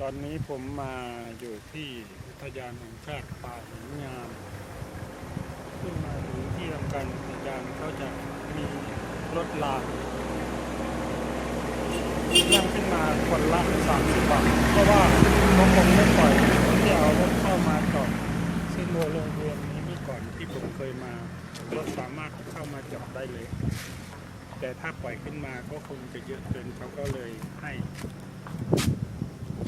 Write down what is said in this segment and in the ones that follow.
ตอนนี้ผมมาอยู่ที่อุทยานแห่งชาติป่าหินงามขึ้นมาถึงที่ทำการอุทยานเขาจะมีรถรางนั่งขึ้นมาคนละสามสิบบาทเพราะว่าเขาคงไม่ปล่อยที่เอารถเข้ามาจอดซึ่งโรงเรียนนี้เมื่อก่อนที่ผมเคยมารถสามารถเข้ามาจอดได้เลย แต่ถ้าปล่อยขึ้นมาก็คงจะเยอะเกินเขาก็เลยให้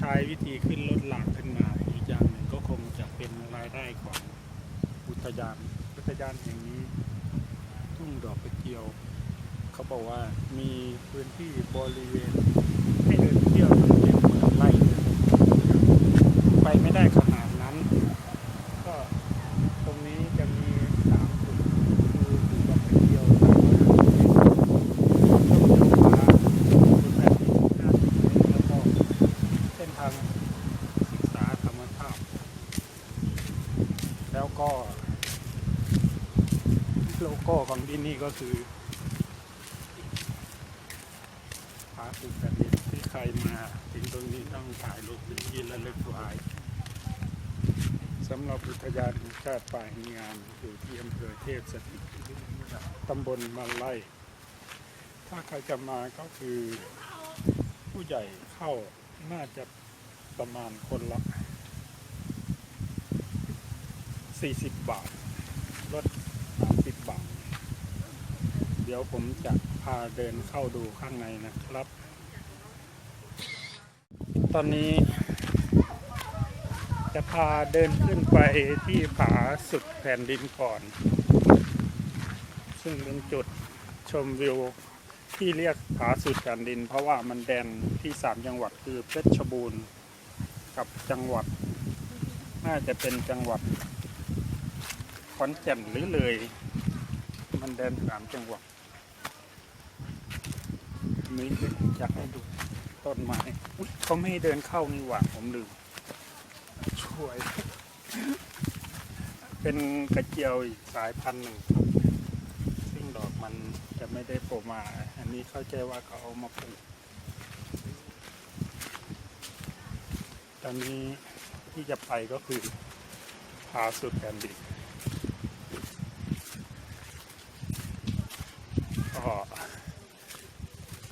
ช้วิธีขึ้นรถหลากขึ้นมาอีกอย่างหนึ่งก็คงจะเป็นรายได้ของอุทยานอุทยานแห่งนี้ทุ่งดอกกระเจียว เขาบอกว่ามีพื้นที่บริเวณให้เดินเที่ยวจนเต็มเมืองไร่เลยไปไม่ได้ขนาดนั้น ก็ตรงนี้จะมีสามจุดคือทุ่งดอกกระเจียวต้นเดียวฟ้าจุดแปดสิบห้าสิบเมตรแล้วก็ เส้นทางศึกษาธรรมชาติแล้วก็ โลโก้ของที่นี่ ก็คือผาสุกแผ่นดินที่ใครมาถึงตรงนี้ต้องถ่ายรูปเป็นที่ระลึกไว้สำหรับอุทยานแห่งชาติป่าหินงามอยู่ที่อำเภอเทพสถิตตำบลมาไล่ ถ้าใครจะมาก็คือผู้ใหญ่เข้าน่าจะประมาณคนละ40 บาทลด30บาท เดี๋ยวผมจะพาเดินเข้าดูข้างในนะครับ ตอนนี้ จะพาเดินขึ้นไปที่ผาสุดแผ่นดินก่อน ซึ่งเป็นจุดชมวิวที่เรียกผาสุดแผ่นดิน เพราะว่ามันแดนที่สามจังหวัดคือเพชรบูรณ์กับจังหวัด น่าจะเป็นจังหวัดขอนแก่นหรือเลย มันแดนสามจังหวัด นี่อยากให้ดูต้นไม้เขาไม่ให้เดินเข้านี่หว่าผมลืมช่วย เป็นกระเจียวอีกสายพันธุ์หนึ่งซึ่งดอกมันจะไม่ได้โผล่มา อันนี้เข้าใจว่าเขาเอามาปลูกตอนนี้ที่จะไปก็คือผาสุดแผ่นดินก็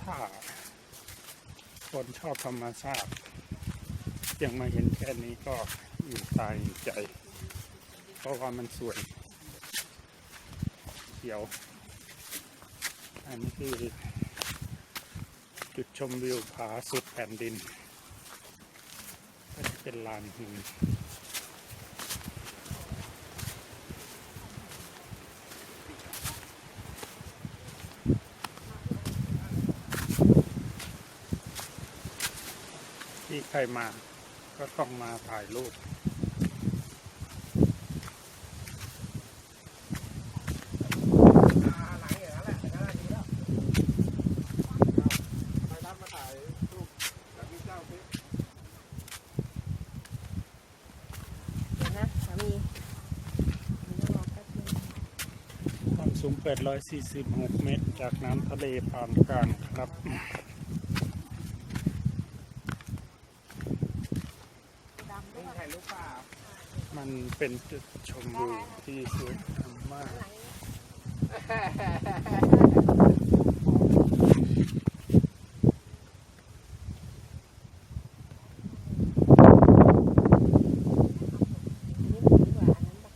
ถ้าคนช อบธรรมชาติยังมาเห็นแค่นี้ก็อยู่ตายอยู่ใจ เพราะว่ามันสวยเขียว อันนี้คือจุดชมวิวผาสุดแผ่นดินก็จะเป็นลานหิน ที่ใครมาก็ต้องมาถ่ายรูปหลังอย่างนั้นแหละแต่ก็ได้ดีแล้วไปรับมาถ่ายรูปแบบนี้เจ้าพี่เดี๋ยวนะสามีเดี๋ยวรอแป๊บนึงความสูง 846 เมตร จากน้ำทะเลผ่านกลางครับ ลุงถ่ายรูปเปล่า มันเป็นจุดชมวิวที่สวยงามมาก นี่มันดีกว่าอันนั้นปะ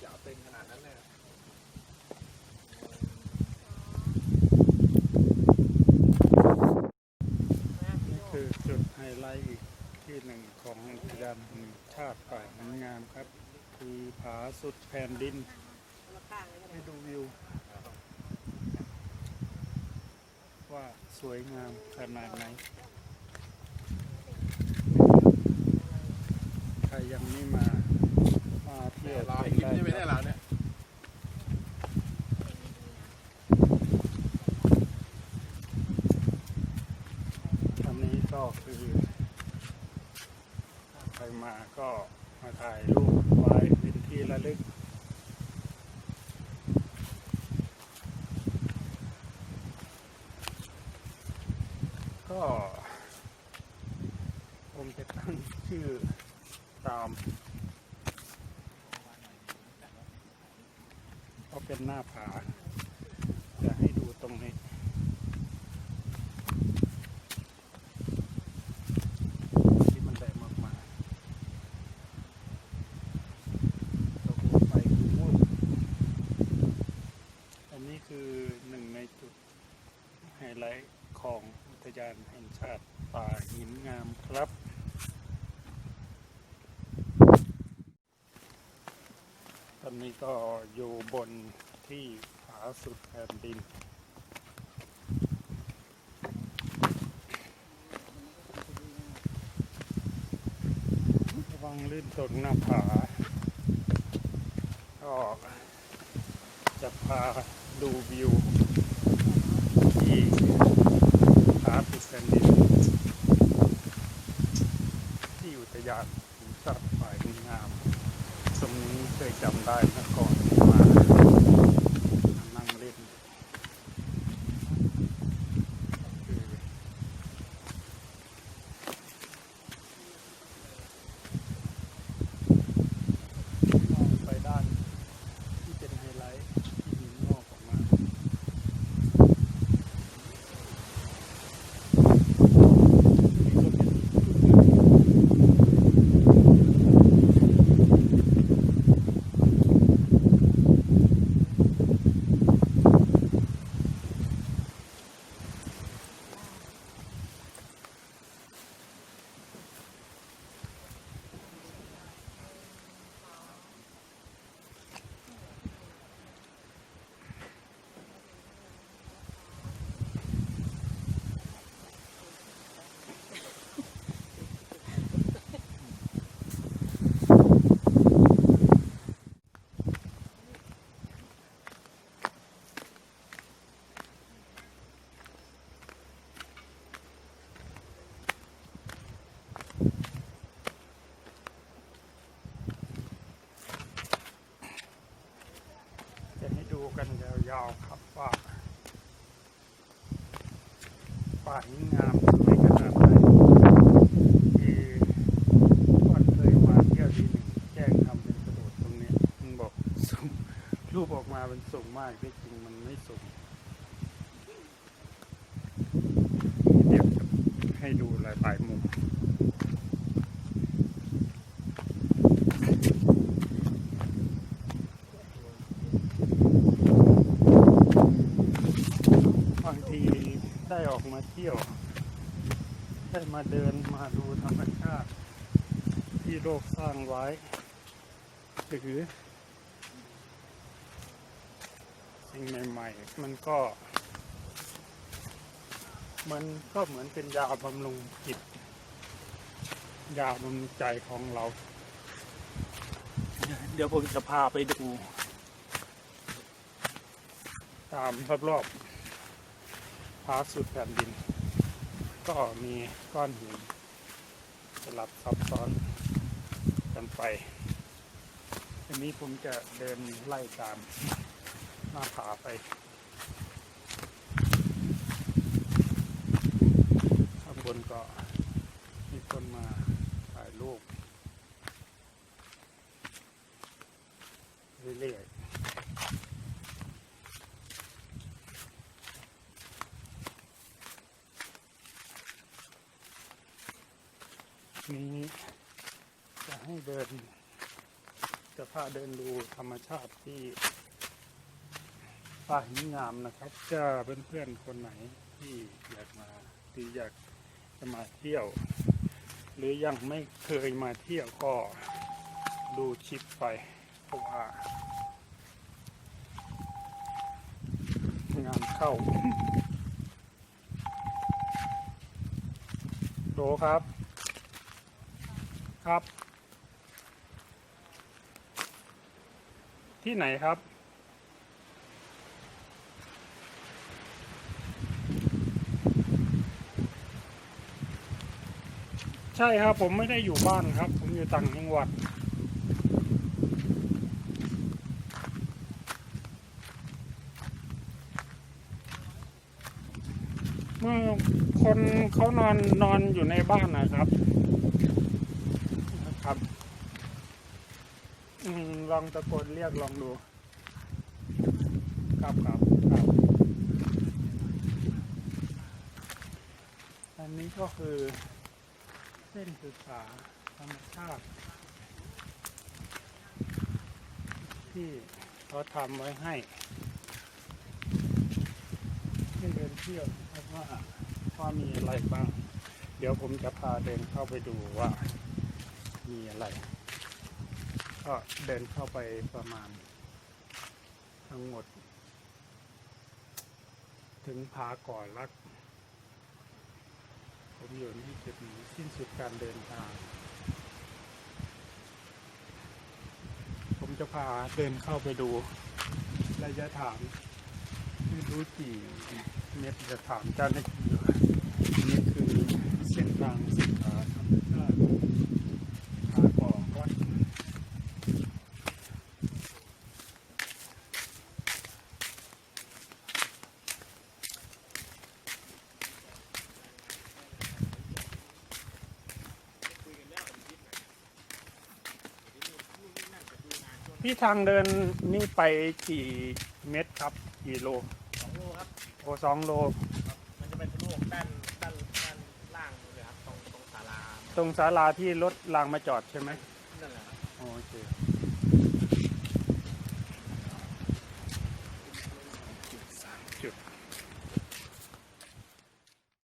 อย่าเอาเป็นขนาดนั้นเลย นี่คือจุดไฮไลท์อีกที่หนึ่งของอุทยานแห่งชาติป่าหินงามครับ คือผา สุดแผ่นดิน ให้ดูวิว ว่าสวยงามขนาดไหน ใครยังไม่มา มาเที่ยวไอชให้มยิ้มได้ใช่ไหมเนี่ยรับเราเนี่ย อันนี้ก็คือ ใครมาก็ มาถ่ายรูปไว้เป็นที่ระลึก ก็ผมจะตั้งชื่อตามก็เป็นหน้าผาจะให้ดูตรงนี้ ที่มันแรงมากๆตกลงไปคือม่วงอันนี้คือหนึ่งในจุดไฮไลท์ของอุทยานแห่งชาติป่าหินงามครับ ตอนนี้ก็ อยู่บนที่ผาสุดแผ่นดิน ระวังลื่นตกหน้าผา ก็จะพาดูวิวที่ผาสุดแผ่นดิน ที่อุทยานแห่งชาติป่าหินงาม ตรงนี้เคยจำได้มื่อก่อนมานั่งเล่นคือมองไปด้านที่เป็นไฮไลท์ที่หินงอกออกมา นี่ก็เป็นอีกจุดหนึ่ง จะให้ดูกันยาวๆครับว่า ป่าหินงามสวยขนาดไหนที่ก่อนเคยมาเที่ยวที่หนึ่งแจ้งทำเป็นกระโดดตรงนี้มันบอกสูงรูปออกมามันสูงมากที่จริงมันไม่สูงเดี๋ยวจะให้ดูหลายๆมุม บางทีได้ ออกมาเที่ยว ได้มาเดินมาดูธรรมชาติ ที่โลกสร้างไว้หรือสิ่งใหม่ๆ มันก็ มันก็เหมือนเป็นยาบำรุงจิต ยาบำรุงใจของเรา เดี๋ยวผมจะพาไปดู ตามรอบๆ พาสุดแผ่นดิน ก็มีก้อนหินสลับซับซ้อนกันไป อันนี้ผมจะเดินไล่ตามหน้าผาไป ข้างบนก็มีคนมาถ่ายรูปเรื่อยๆ นี้จะให้เดินจะพาเดินดูธรรมชาติที่ป่าหินงามนะครับจะเพื่อนๆคนไหนที่อยากมาหรืออยากจะมาเที่ยว หรือยังไม่เคยมาเที่ยวก็ดูคลิปไปเพราะว่างานเข้าโดครับ ครับ ที่ไหนครับ ใช่ครับผมไม่ได้อยู่บ้านครับ ผมอยู่ต่างจังหวัดเมื่อคนเขานอนนอนอยู่ในบ้านนะครับ ครับอลองตะโกนเรียกลองดู ครับครับครับอันนี้ก็คือ เส้นศึกษาธรรมชาติ ที่เขาทำไว้ให้ให้เดินเที่ยวนะครับว่าว่ามีอะไรบ้าง เดี๋ยวผมจะพาเดินเข้าไปดูว่า มีอะไร ก็เดินเข้าไปประมาณ ทั้งหมด ถึงผาก่อนลัก ผมอยู่ที่จุดนี้สิ้นสุดการเดินทาง ผมจะพาเดินเข้าไปดูระยะทางไม่รู้กี่เมตรจะถามเจ้าหน้าที่นี่คือเส้นทางศึกษาธรรมชาติผาก่อวัด พี่ทางเดินนี่ไปกี่เมตรครับ กี่โลสองโลครับโอสองโลมันจะเป็นทะลุด้านด้านด้านล่างเลยครับตรงตรงศาลาตรงศาลาที่รถรางมาจอดใช่ไหมนั่นแหละครับ โอเค